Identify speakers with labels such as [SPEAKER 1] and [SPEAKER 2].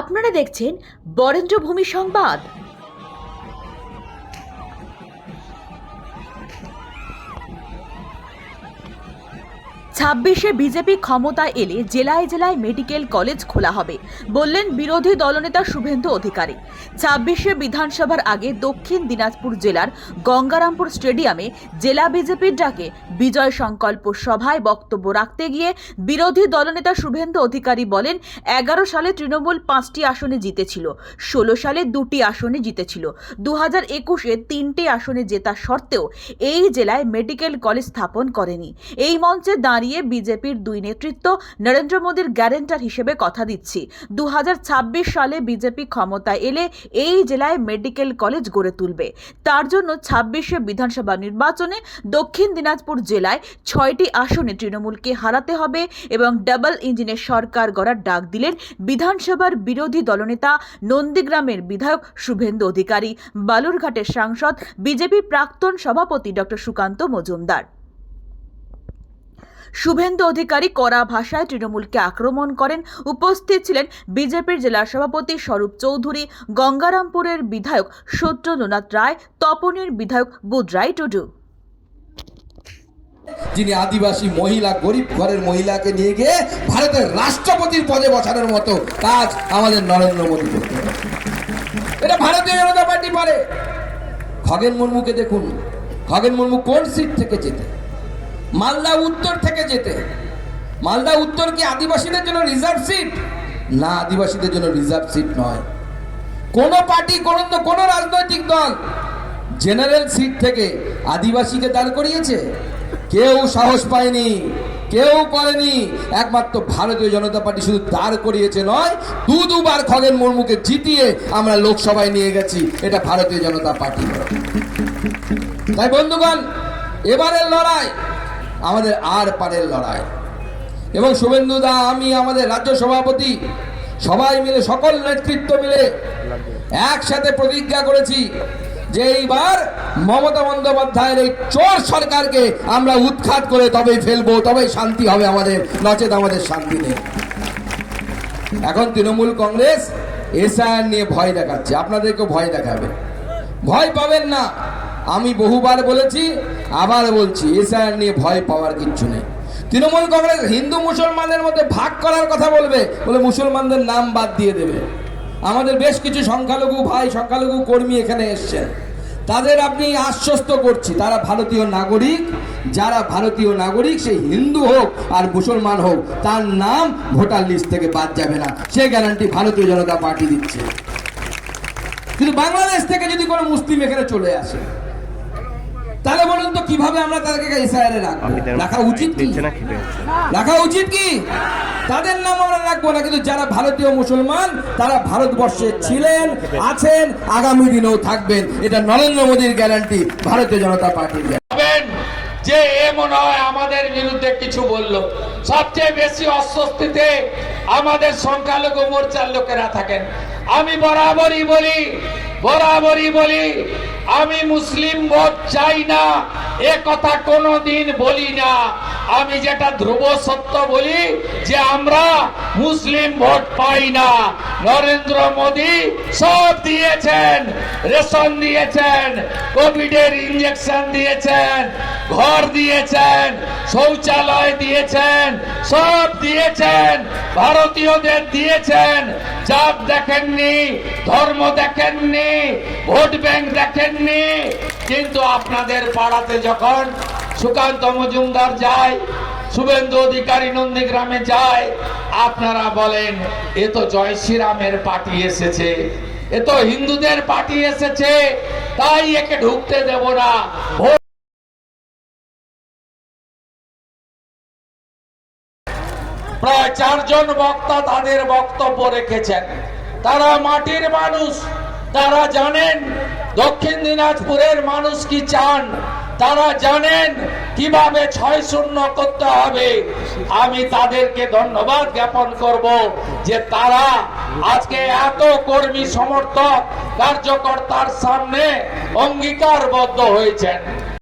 [SPEAKER 1] আপনারা দেখছেন বরেন্দ্র ভূমি সংবাদ। ছাব্বিশে বিজেপি ক্ষমতায় এলে জেলায় জেলায় মেডিকেল কলেজ খোলা হবে, বললেন বিরোধী দলনেতা শুভেন্দু অধিকারী। ছাব্বিশে বিধানসভার আগে দক্ষিণ দিনাজপুর জেলার গঙ্গারামপুর স্টেডিয়ামে জেলা বিজেপির ডাকে বিজয় সংকল্প সভায় বক্তব্য রাখতে গিয়ে বিরোধী দলনেতা শুভেন্দু অধিকারী বলেন, এগারো সালে তৃণমূল পাঁচটি আসনে জিতেছিল, ষোলো সালে দুটি আসনে জিতেছিল দু হাজার একুশে তিনটি আসনে জেতা সত্ত্বেও এই জেলায় মেডিকেল কলেজ স্থাপন করেনি। এই মঞ্চে দাঁড়িয়ে বিজেপির দুই নেতৃত্ব নরেন্দ্র মোদীর গ্যারেন্টার হিসেবে কথা দিচ্ছি। দু হাজার ছাব্বিশ সালে বিজেপি ক্ষমতায় এলে এই জেলায় মেডিকেল কলেজ গড়ে তুলবে। তার জন্য ছাব্বিশে বিধানসভা নির্বাচনে দক্ষিণ দিনাজপুর জেলায় ছয়টি আসনে তৃণমূলকে হারাতে হবে এবং ডাবল ইঞ্জিনের সরকার গড়ার ডাক দিলেন বিধানসভার বিরোধী দলনেতা নন্দীগ্রামের বিধায়ক শুভেন্দু অধিকারী। বালুরঘাটের সাংসদ বিজেপি প্রাক্তন সভাপতি ডক্টর সুকান্ত মজুমদার। শুভেন্দু অধিকারী কড়া ভাষায় তৃণমূলকে আক্রমণ করেন। উপস্থিত ছিলেন বিজেপির জেলা সভাপতি স্বরূপ চৌধুরী, গঙ্গারামপুরের বিধায়ক সত্যেন্দ্রনাথ রায়, তপনের বিধায়ক বুধরাই টুডু।
[SPEAKER 2] যিনি আদিবাসী মহিলা, গরিব ঘরের মহিলাকে নিয়ে গিয়ে ভারতের রাষ্ট্রপতির পদে বসানোর মতো কাজ আমাদের নরেন্দ্র মোদী এটা ভারতীয় জনতা পার্টি পারে। খগেন মুর্মুকে দেখুন। খগেন মুর্মু কোন সিট থেকে যেতে মালদা উত্তর থেকে যেতে। মালদা উত্তর কি আদিবাসীদের জন্য রিজার্ভ সিট না, আদিবাসীদের জন্য রিজার্ভ সিট নয়। কোন পার্টি, কোন কোন রাজনৈতিক দল জেনারেল সিট থেকে আদিবাসীকে দাঁড় করিয়েছে? কেউ সাহস পায়নি, কেউ করেনি। একমাত্র ভারতীয় জনতা পার্টি শুধু দাঁড় করিয়েছে নয়, দু, দুবার খগেন মুর্মুকে জিতিয়ে আমরা লোকসভায় নিয়ে গেছি। এটা ভারতীয় জনতা পার্টি তাই বন্ধুগণ, এবারের লড়াই আমাদের আর পারের লড়াই। এবং শুভেন্দু দা আমি, আমাদের রাজ্য সভাপতি, সবাই মিলে, সকল নেতৃত্ব মিলে একসাথে প্রতিজ্ঞা করেছি যে এইবার মমতা বন্দ্যোপাধ্যায়ের এই চোর সরকারকে আমরা উৎখাত করে তবেই ফেলব, তবেই শান্তি হবে আমাদের, নচেত আমাদের শান্তি নেই। এখন তৃণমূল কংগ্রেস এসআইআর নিয়ে ভয় দেখাচ্ছে আপনাদেরকে ভয় দেখাবে। ভয় পাবেন না। আমি বহুবার বলেছি, আবার বলছি, এসআইআর নিয়ে ভয় পাওয়ার কিচ্ছু নেই। তৃণমূল কংগ্রেস হিন্দু মুসলমানের মধ্যে ভাগ করার কথা বলবে, বলে মুসলমানদের নাম বাদ দিয়ে দেবে। আমাদের বেশ কিছু সংখ্যালঘু ভাই, সংখ্যালঘু কর্মী এখানে এসছেন। তাদের আপনি আশ্বস্ত করছি, তারা ভারতীয় নাগরিক, যারা ভারতীয় নাগরিক, সে হিন্দু হোক আর মুসলমান হোক, তার নাম ভোটার লিস্ট থেকে বাদ যাবে না। সে গ্যারান্টি ভারতীয় জনতা পার্টি দিচ্ছে। কিন্তু বাংলাদেশ থেকে যদি কোনো মুসলিম এখানে চলে আসে তাহলে বলুন তো কীভাবে আমরা তাদেরকে এসআইআর এ রাখব রাখা উচিত কি? রাখা উচিত কি? তাদের নাম আমরা রাখব না কিন্তু যারা ভারতীয় মুসলমান তারা ভারতবর্ষে ছিলেন আছেন আগামী দিনেও থাকবেন। এটা নরেন্দ্র মোদীর গ্যারান্টি ভারতীয় জনতা পার্টির
[SPEAKER 3] ভাবেন যে এ মনে হয় আমাদের বিরুদ্ধে কিছু বলল। সবচেয়ে বেশি অস্বস্তিতে আমাদের সংখ্যালঘু মোর্চার লোকেরা থাকেন। আমি বরাবরই বলি বরাবরই বলি আমি মুসলিম ভোট চাই না, এ কথা কোনো দিন বলি না। আমি যেটা ধ্রুব সত্য বলি, যে আমরা মুসলিম ভোট পাই না। নরেন্দ্র মোদী সব দিয়েছেন, রেশন দিয়েছেন, কোভিডের ইঞ্জেকশন দিয়েছেন, ঘর দিয়েছেন শৌচালয় দিয়েছেন, সব দিয়েছেন, ভারতীয়দের দিয়েছেন। জাত দেখেননি, ধর্ম দেখেননি, ভোট ব্যাংক দেখেননি। কিন্তু আপনাদের পাড়াতে যখন সুকান্ত মজুমদার যায়, শুভেন্দু অধিকারী নন্দীগ্রামে যায়, আপনারা বলেন, এ তো জয় শ্রীরামের পার্টি এসেছে, এ তো হিন্দুদের পার্টি এসেছে, তাই একে ঢুকতে দেব না প্রায় চারজন বক্তা তাদের বক্তব্য রেখেছেন। তারা মাটির মানুষ, তারা জানেন দক্ষিণ দিনাজপুরের মানুষ কি চান, তারা জানেন কীভাবে ছয় শূন্য করতে হবে। আমি তাদেরকে ধন্যবাদ জ্ঞাপন করব যে তারা আজকে এত কর্মী সমর্থক, কার্যকর্তার সামনে অঙ্গীকারবদ্ধ হয়েছেন।